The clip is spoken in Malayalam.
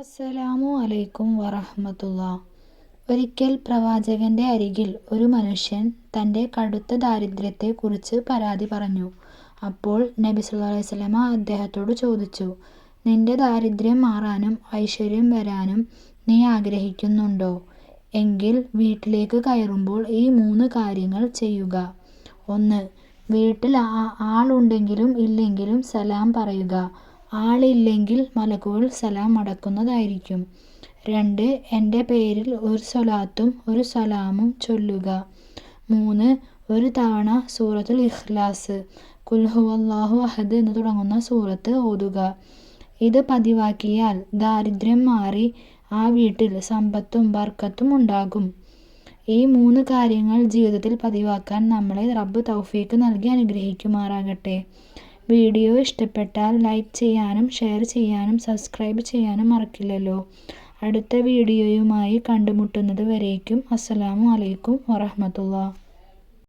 അസ്സലാമു അലൈക്കും വറഹമത്തുള്ള ഒരിക്കൽ പ്രവാചകന്റെ അരികിൽ ഒരു മനുഷ്യൻ തന്റെ കടുത്ത ദാരിദ്ര്യത്തെക്കുറിച്ച് പരാതി പറഞ്ഞു. അപ്പോൾ നബി സല്ലു അലൈഹി വസല്ലമ അദ്ദേഹത്തോട് ചോദിച്ചു, നിന്റെ ദാരിദ്ര്യം മാറാനും ഐശ്വര്യം വരാനും നീ ആഗ്രഹിക്കുന്നുണ്ടോ? എങ്കിൽ വീട്ടിലേക്ക് കയറുമ്പോൾ ഈ മൂന്ന് കാര്യങ്ങൾ ചെയ്യുക. ഒന്ന് വീട്ടിൽ ആളുണ്ടെങ്കിലും ഇല്ലെങ്കിലും സലാം പറയുക. ആളില്ലെങ്കിൽ മലക്കുകൾ സലാം മടക്കുന്നതായിരിക്കും. രണ്ട് എന്റെ പേരിൽ ഒരു സ്വലാത്തും ഒരു സലാമും ചൊല്ലുക. മൂന്ന് ഒരു തവണ സൂറത്തുൽ ഇഖ്ലാസ്, ഖുൽ ഹുവല്ലാഹു അഹദ് എന്ന് തുടങ്ങുന്ന സൂറത്ത് ഓതുക. ഇത് പതിവാക്കിയാൽ ദാരിദ്ര്യം മാറി ആ വീട്ടിൽ സമ്പത്തും ബർക്കത്തും ഉണ്ടാകും. ഈ മൂന്ന് കാര്യങ്ങൾ ജീവിതത്തിൽ പതിവാക്കാൻ നമ്മളെ റബ്ബ് തൗഫീക്ക് നൽകി അനുഗ്രഹിക്കുമാറാകട്ടെ. വീഡിയോ ഇഷ്ടപ്പെട്ടാൽ ലൈക്ക് ചെയ്യാനും ഷെയർ ചെയ്യാനും സബ്സ്ക്രൈബ് ചെയ്യാനും മറക്കില്ലല്ലോ. അടുത്ത വീഡിയോയുമായി കണ്ടുമുട്ടുന്നത് വരേക്കും അസ്സലാമു അലൈക്കും വറഹ്മത്തുള്ള